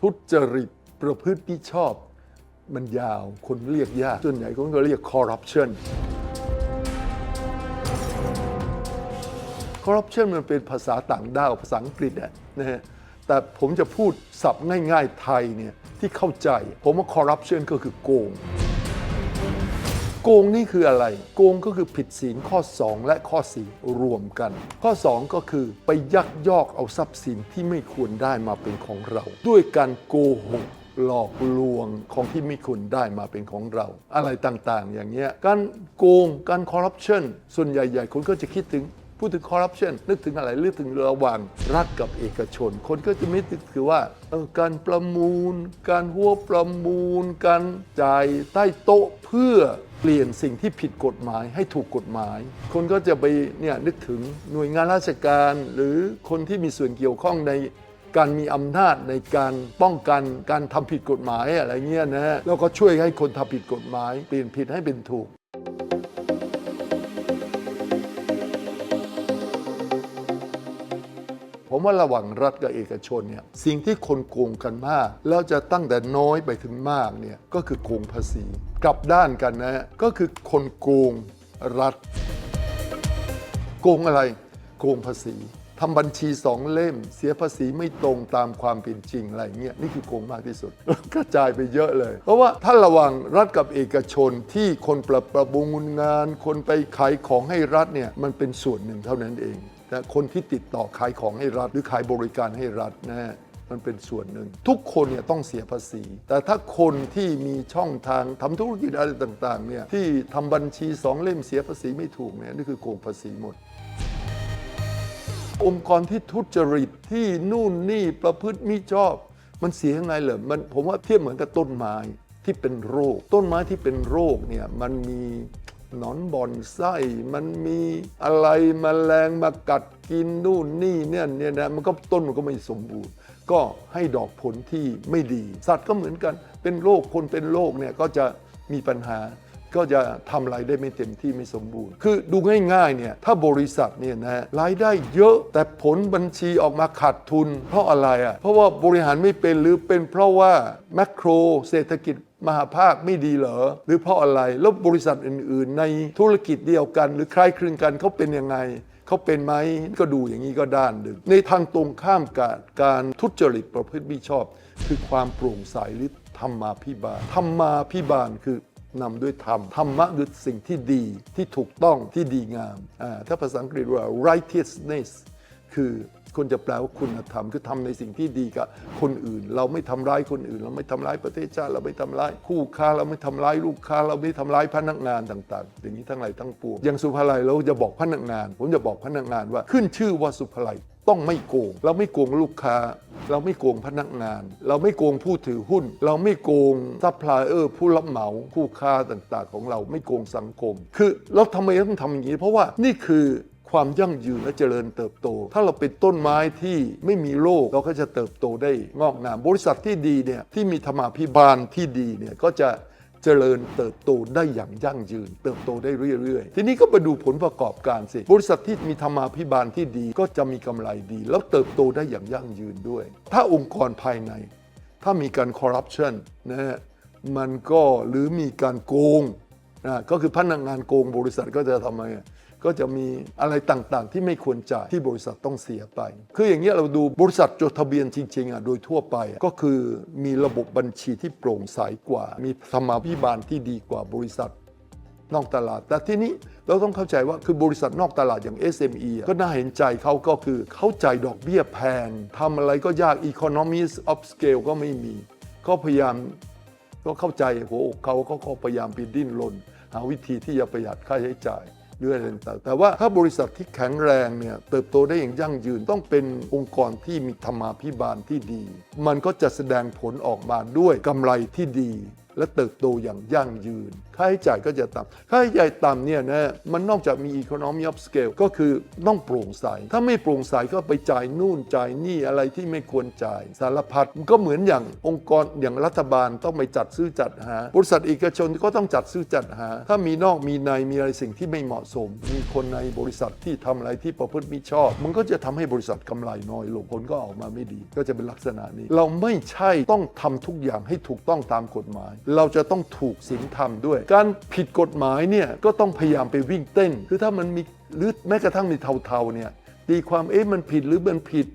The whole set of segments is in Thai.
ทุจริตประพฤติที่ชอบ มันยาวคนเรียกยากส่วนใหญ่คนก็เรียกคอร์รัปชันคอร์รัปชันมันเป็นภาษาต่างด้าวภาษาอังกฤษอะนะฮะแต่ผมจะพูดศัพท์ง่ายๆไทยเนี่ยที่เข้าใจ ผมว่าคอร์รัปชันก็คือโกง โกงนี่คืออะไร โกงก็คือผิดศีลข้อ 2 และข้อ 4 รวมกัน ข้อ 2 ก็คือไปยักยอกเอาทรัพย์สินที่ไม่ควรได้มาเป็นของเรา ด้วยการโกหกหลอกลวงของที่ไม่ควรได้มาเป็นของเรา อะไรต่างๆ อย่างเงี้ยการโกงการคอร์รัปชันส่วนใหญ่ ๆ คนก็จะคิดถึง พูดถึงคอร์รัปชันนึกถึงอะไรนึกถึงระหว่างรัฐกับเอกชน คนก็จะไม่นึกถึงว่าออการประมูล การหัวประมูล การจ่ายใต้โต๊ะเพื่อเปลี่ยนสิ่งที่ผิดกฎหมายให้ถูกกฎหมาย คนก็จะไปเนี่ยนึกถึงหน่วยงานราชการหรือคนที่มีส่วนเกี่ยวข้องในการมีอำนาจในการป้องกันการทำผิดกฎหมายอะไรเงี้ยนะฮะแล้วก็ช่วยให้คนทำผิดกฎหมาย เปลี่ยนผิดให้เป็นถูก ผมว่าระหว่างรัฐกับเอกชนเนี่ยสิ่งที่คนโกงกันมาก แล้วจะตั้งแต่น้อยไปถึงมากเนี่ยก็คือโกงภาษี กลับด้านกันนะก็คือคนโกงรัฐ โกงอะไร โกงภาษีทำบัญชีสองเล่ม เสียภาษีไม่ตรงตามความเป็นจริงอะไรเงี้ยนี่คือโกงมากที่สุดกระจายไปเยอะเลย เพราะว่าถ้าระว่างรัฐกับเอกชนที่คนประประมูลงาน คนไปขายของให้รัฐเนี่ยมันเป็นส่วนหนึ่งเท่านั้นเอง แต่คนที่ติดต่อขายของให้รัฐ หรือขายบริการให้รัฐนะฮะมันเป็นส่วนหนึ่ง ทุกคนเนี่ยต้องเสียภาษี แต่ถ้าคนที่มีช่องทางทำธุรกิจอะไรต่างๆเนี่ยที่ทำบัญชีสองเล่มเสียภาษีไม่ถูกเนี่ยนี่คือโกงภาษีหมด องค์กรที่ทุจริตที่นู่นนี่ประพฤติมิชอบ มันเสียยังไงเหรอมันผมว่าเทียบเหมือนกับต้นไม้ที่เป็นโรค ต้นไม้ที่เป็นโรคเนี่ยมันมี หนอนบอนไส้มันมีอะไรมแมลงมากัดกินนู่นนี่เนี่ยเนี่ยนะมันก็ต้นมันก็ไม่สมบูรณ์ ก็ให้ดอกผลที่ไม่ดี สัตว์ก็เหมือนกันเป็นโรคคนเป็นโรคเนี่ยก็จะมีปัญหาก็จะทำรายได้ไม่เต็มที่ไม่สมบูรณ์ คือดูง่ายๆเนี่ยถ้าบริษัทเนี่ยนะรายได้เยอะแต่ผลบัญชีออกมาขาดทุน เพราะอะไรอะเพราะว่าบริหารไม่เป็นหรือเป็นเพราะว่าแมคโครเศรษฐกิจ มหาภาคไม่ดีเหรอ หรือเพราะอะไร แล้วบริษัทอื่น ๆ ในธุรกิจเดียวกัน หรือคล้ายคลึงกันเขาเป็นยังไงเขาเป็นไหมก็ดูอย่างนี้ก็ด้านหนึ่ง ในทางตรงข้ามกับการทุจริตประพฤติมิชอบ คือความโปร่งใสหรือธรรมาภิบาลธรรมาภิบาลคือนำด้วยธรรม ธรรมะคือสิ่งที่ดีที่ถูกต้องที่ดีงามอ่าถ้าภาษาอังกฤษว่า righteousness คือ คนจะแปลว่าคุณธรรมคือทำในสิ่งที่ดีกับคนอื่น เราไม่ทำร้ายคนอื่น เราไม่ทำร้ายประเทศชาติเราไม่ทำร้ายคู่ค้าเราไม่ทำร้ายลูกค้า เราไม่ทำร้ายพนักงานต่าง ๆ อย่างนี้ทั้งหลายทั้งปวงอย่างสุภาลัยเราจะบอกพนักงาน ผมจะบอกพนักงานว่าขึ้นชื่อว่าสุภาลัยต้องไม่โกง เราไม่โกงลูกค้า เราไม่โกงพนักงาน เราไม่โกงผู้ถือหุ้น เราไม่โกงซัพพลายเออร์ผู้รับเหมาคู่ค้าต่างๆ ของเราไม่โกงสังคม คือเราทำไมต้องทำอย่างนี้ เพราะว่านี่คือ ความยั่งยืนและเจริญเติบโต ถ้าเราเป็นต้นไม้ที่ไม่มีโรคเราก็จะเติบโตได้งอกงาม บริษัทที่ดีเนี่ยที่มีธรรมาภิบาลที่ดีเนี่ยก็จะเจริญเติบโตได้อย่างยั่งยืน เติบโตได้เรื่อยๆ ทีนี้ก็ไปดูผลประกอบการสิ บริษัทที่มีธรรมาภิบาลที่ดีก็จะมีกำไรดี แล้วเติบโตได้อย่างยั่งยืนด้วย ถ้าองค์กรภายใน ถ้ามีการคอร์รัปชันนะฮะมันก็หรือมีการโกงนะก็คือพนักงานโกงบริษัทก็จะทำไม ก็จะมีอะไรต่างๆ ที่ไม่ควรจ่ายที่บริษัทต้องเสียไป คืออย่างเงี้ยเราดูบริษัทจดทะเบียนจริงๆอะโดยทั่วไป ก็คือมีระบบบัญชีที่โปร่งใสกว่า มีธรรมาภิบาลที่ดีกว่าบริษัทนอกตลาด แต่ที่นี้เราต้องเข้าใจว่าคือบริษัทนอกตลาดอย่าง SME ก็น่าเห็นใจเขาก็คือเข้าใจายดอกเบี้ยแพงทำอะไรก็ยาก economies of scale ก็ไม่มีก็พยายามก็เข้าใจหัวอกเขาก็ก็พยายามไปดิ้นรนหาวิธีที่จะประหยัดค่าใช้จ่าย เรื่ออะไรต่างแต่ว่าถ้าบริษัทที่แข็งแรงเนี่ยเติบโตได้อย่างยั่งยืนต้องเป็นองค์กรที่มีธรรมาภิบาลที่ดี มันก็จะแสดงผลออกมาด้วยกำไรที่ดี และเติบโตอย่างยั่งยืน ค่าใช้จ่ายก็จะต่ำค่าใช้จ่ายต่ำเนี่ยนะมันนอกจากมี economy of scale ก็คือต้องโปร่งใส ถ้าไม่โปร่งใสก็ไปจ่ายนู่นจ่ายนี่อะไรที่ไม่ควรจ่ายสารพัดมันก็เหมือนอย่างองค์กรอย่างรัฐบาลต้องไปจัดซื้อจัดหา บริษัทเอกชนก็ต้องจัดซื้อจัดหา ถ้ามีนอกมีในมีอะไรสิ่งที่ไม่เหมาะสม มีคนในบริษัทที่ทำอะไรที่ประพฤติมิชอบ มันก็จะทำให้บริษัทกำไรน้อยลงผลก็ออกมาไม่ดี ก็จะเป็นลักษณะนี้ เราไม่ใช่ต้องทำทุกอย่างให้ถูกต้องตามกฎหมายเราจะต้องถูกศีลธรรมด้วย การผิดกฎหมายเนี่ยก็ต้องพยายามไปวิ่งเต้น คือถ้ามันมีหรือแม้กระทั่งมีเทาๆเนี่ยตีความเอ๊ะมันผิดหรือมันผิด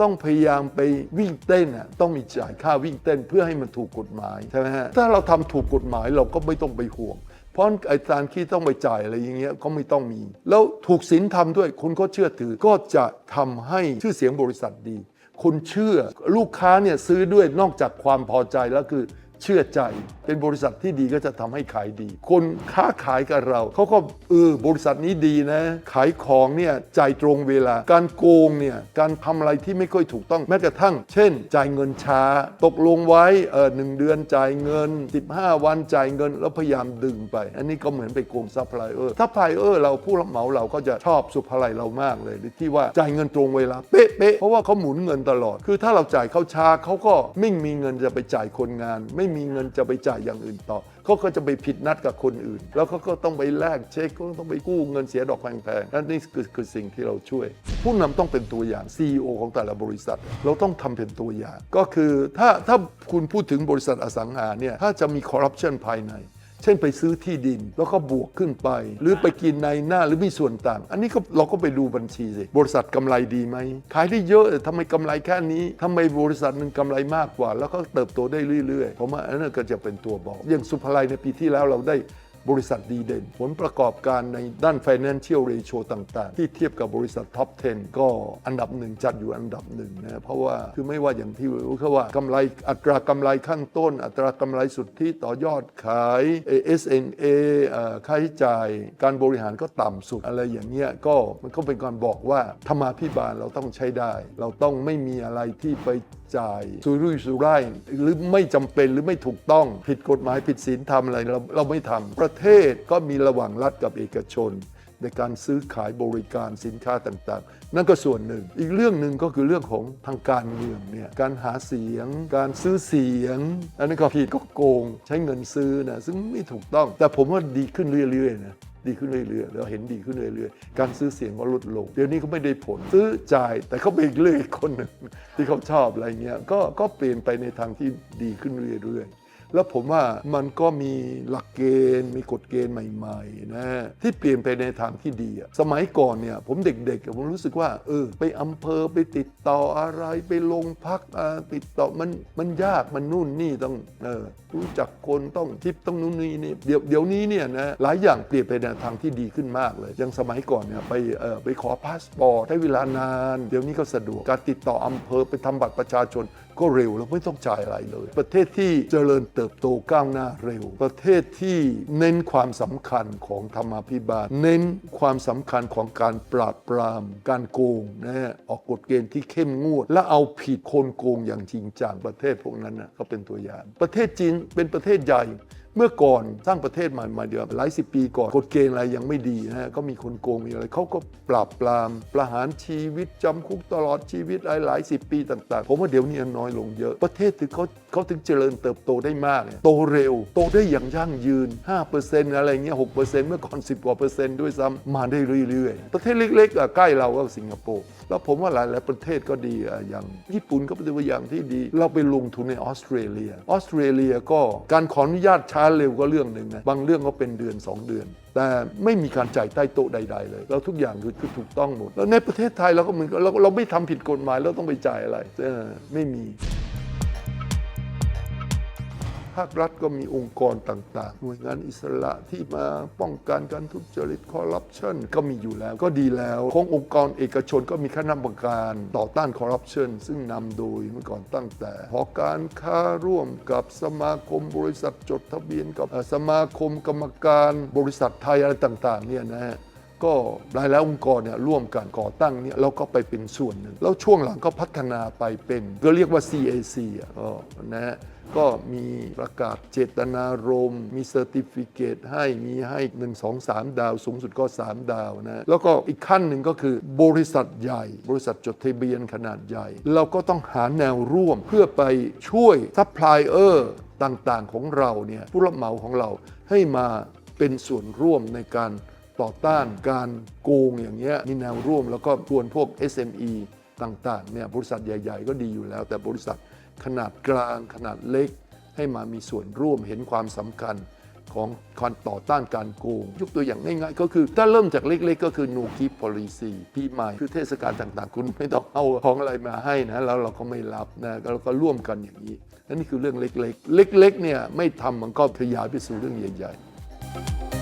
ต้องพยายามไปวิ่งเต้นอะต้องมีจ่ายค่าวิ่งเต้นเพื่อให้มันถูกกฎหมายใช่ไหมฮะถ้าเราทำถูกกฎหมายเราก็ไม่ต้องไปห่วงเพราะไอ้การที่ต้องไปจ่ายอะไรอย่างเงี้ยก็ไม่ต้องมี แล้วถูกศีลทำด้วยคนก็เชื่อถือก็จะทำให้ชื่อเสียงบริษัทดีคนเชื่อลูกค้าเนี่ยซื้อด้วยนอกจากความพอใจแล้วคือ เชื่อใจ เป็นบริษัทที่ดีก็จะทำให้ขายดี คนค้าขายกับเรา เขาก็เออบริษัทนี้ดีนะ ขายของเนี่ยจ่ายตรงเวลา การโกงเนี่ยการทำอะไรที่ไม่ค่อยถูกต้องแม้กระทั่ง เช่น จ่ายเงินช้า ตกลงไว้เออหนึ่งเดือนจ่ายเงิน 15 วันจ่ายเงินแล้วพยายามดึงไป อันนี้ก็เหมือนไปโกงซัพพลายเออร์ซัพพลายเออร์เราผู้รับเหมาเราก็จะชอบสุพลายเรามากเลยที่ว่าจ่ายเงินตรงเวลาเป๊ะเป๊ะเพราะว่าเขาหมุนเงินตลอด คือถ้าเราจ่ายเขาช้าเขาก็ไม่มีเงินจะไปจ่ายคนงานไม่มีเงินจะไปจ่ายอย่างอื่นต่อ เขาก็จะไปผิดนัดกับคนอื่น แล้วเขาก็ต้องไปแลกเช็คก็ต้องไปกู้เงินเสียดอกแพงๆนั่นนี่คือคือสิ่งที่เราช่วย ผู้นำต้องเป็นตัวอย่าง CEO ของแต่ละบริษัท เราต้องทำเป็นตัวอย่าง ก็คือถ้าถ้าคุณพูดถึงบริษัทอสังหาเนี่ยถ้าจะมีคอร์รัปชันภายใน เช่นไปซื้อที่ดิน แล้วก็บวกขึ้นไป หรือไปกินในหน้าหรือมีส่วนต่าง อันนี้ก็เราก็ไปดูบัญชีสิบริษัทกำไรดีไหมขายได้เยอะแต่ทำไมกำไรแค่นี้ทำไมบริษัทหนึ่งกำไรมากกว่า แล้วก็เติบโตได้เรื่อยๆผมว่าอันนั้นก็จะเป็นตัวบอก อย่างสุภาลัยในปีที่แล้วเราได้ บริษัทดีเด่น ผลประกอบการในด้าน financial ratio ต่างๆ ที่เทียบกับบริษัท top 10 ก็อันดับหนึ่งจัดอยู่อันดับหนึ่งนะเพราะว่าคือไม่ว่าอย่างที่รู้เขาว่ากำไรอัตรากำไรขั้นต้น อัตรากำไรสุทธิต่อยอดขาย SNA ค่าใช้จ่าย การบริหารก็ต่ำสุดอะไรอย่างเงี้ยก็มันก็เป็นการบอกว่าธรรมาภิบาลเราต้องใช้ได้ เราต้องไม่มีอะไรที่ไปจ่ายสุรุ่ยสุร่ายหรือไม่จำเป็นหรือไม่ถูกต้องผิดกฎหมายผิดศีลธรรมอะไรเราเราไม่ทำประเทศก็มีระหว่างรัฐกับเอกชน ในการซื้อขายบริการสินค้าต่างๆ นั่นก็ส่วนหนึ่ง อีกเรื่องหนึ่งก็คือเรื่องของทางการเมืองเนี่ยการหาเสียง การซื้อเสียง อันนี้นก็ผิดก็โกง ใช้เงินซื้อนะซึ่งไม่ถูกต้อง แต่ผมว่าดีขึ้นเรื่อยๆนะ ดีขึ้นเรื่อยๆเราเห็นดีขึ้นเรื่อยๆการซื้อเสียงก็ลดลง เดี๋ยวนี้เขาไม่ได้ผลซื้อจ่ายแต่เขาไปเรื่อยอีกคนหนึ่งที่เขาชอบอะไรเงี้ยก็ก็เปลี่ยนไปในทางที่ดีขึ้นเรื่อยๆ แล้วผมว่ามันก็มีหลักเกณฑ์ มีกฎเกณฑ์ใหม่ๆนะที่เปลี่ยนไปในทางที่ดีอะสมัยก่อนเนี่ยผมเด็กๆผมรู้สึกว่าเออไปอำเภอไปติดต่ออะไรไปลงพักติดต่อมันมันยากมันนู่นนี่ต้องเออรู้จักคนต้องทิปต้องนู่นนี่นี่เดี๋ยวเดี๋ยวนี้เนี่ยนะหลายอย่างเปลี่ยนไปในทางที่ดีขึ้นมากเลยย่างสมัยก่อนเนี่ยไปเออไปขอพาสปอร์ตใช้เวลานาน เดี๋ยวนี้ก็สะดวกการติดต่ออำเภอไปทำบัตรประชาชน ก็เร็วแล้วไม่ต้องจ่ายอะไรเลย ประเทศที่เจริญเติบโตก้าวหน้าเร็ว ประเทศที่เน้นความสำคัญของธรรมาภิบาล เน้นความสำคัญของการปราบปราม การโกงนะฮะออกกฎเกณฑ์ที่เข้มงวด และเอาผิดคนโกงอย่างจริงจังประเทศพวกนั้นนะก็เป็นตัวอย่าง ประเทศจีนเป็นประเทศใหญ่ เมื่อก่อนสร้างประเทศใหม่มาเดียวหลายสิบปีก่อนกฎเกณฑ์อะไรยังไม่ดีนะฮะก็มีคนโกงมีอะไรเขาก็ปราบปรามประหารชีวิตจำคุกตลอดชีวิตหลายหลายสิบปีต่าง ๆ ผมว่าเดี๋ยวนี้น้อยลงเยอะ ประเทศถึงเขาเขาถึงเจริญเติบโตได้มาก โตเร็ว โตได้อย่างยั่งยืน 5%อะไรเงี้ย6%เมื่อก่อน 10กว่าเปอร์เซ็นต์ด้วยซ้ำมาได้เรื่อยๆ ประเทศเล็กๆใกล้เราก็สิงคโปร์แล้วผมว่าหลายๆประเทศก็ดีอย่างญี่ปุ่นก็เป็นตัวอย่างที่ดี เราไปลงทุนในออสเตรเลียออสเตรเลียก็การขออนุญาตช้าเร็วก็เรื่องหนึ่งนะบางเรื่องก็เป็นเดือน 2 เดือน แต่ไม่มีการจ่ายใต้โต๊ะใด ๆ เลย แล้วทุกอย่างคือคือถูกต้องหมด แล้วในประเทศไทยเราก็เหมือนเราเราไม่ทำผิดกฎหมายแล้วต้องไปจ่ายอะไรเออไม่มีาครัฐก็มีองค์กรต่างๆ หน่วยงานอิสระที่มาป้องกันการทุจริตคอร์รัปชันก็มีอยู่แล้วก็ดีแล้วขององค์กรเอกชนก็มีคณะกรรมการต่อต้านคอร์รัปชันซึ่งนำโดยเมื่อก่อนตั้งแต่หอการค้าร่วมกับสมาคมบริษัทจดทะเบียนกับสมาคมกรรมการบริษัทไทยอะไรต่างๆเนี่ยนะฮะ ก็หลายๆองค์กรเนี่ยร่วมกันก่อตั้งเนี่ยเราก็ไปเป็นส่วนหนึ่ง แล้วช่วงหลังก็พัฒนาไปเป็นก็เรียกว่า CAC อะนะฮะก็มีประกาศเจตนารมณ์มีเซอร์ติฟิเคตให้มีให้ 1 2 3 ดาว สูงสุดก็ 3 ดาวนะ แล้วก็อีกขั้นหนึ่งก็คือบริษัทใหญ่ บริษัทจดทะเบียนขนาดใหญ่ เราก็ต้องหาแนวร่วมเพื่อไปช่วยซัพพลายเออร์ต่างๆของเราเนี่ยผู้รับเหมาของเราให้มาเป็นส่วนร่วมในการ ต่อต้านการโกงอย่างเงี้ยมีแนวร่วมแล้วก็ชวนพวก SME ต่างๆเนี่ยบริษัทใหญ่ ๆ ก็ดีอยู่แล้ว แต่บริษัทขนาดกลางขนาดเล็ก ให้มามีส่วนร่วมเห็นความสำคัญของการต่อต้านการโกง ยกตัวอย่างง่ายๆ ก็คือ ถ้าเริ่มจากเล็กๆ ก็คือ no gift policy ปีใหม่คือเทศกาลต่างๆ คุณไม่ต้องเอาของอะไรมาให้นะแล้วเราก็ไม่รับนะเราก็ร่วมกันอย่างนี้และนี่คือเรื่องเล็กๆ เล็กๆเนี่ยไม่ทำมันก็ขยายไปสู่เรื่องใหญ่ ๆ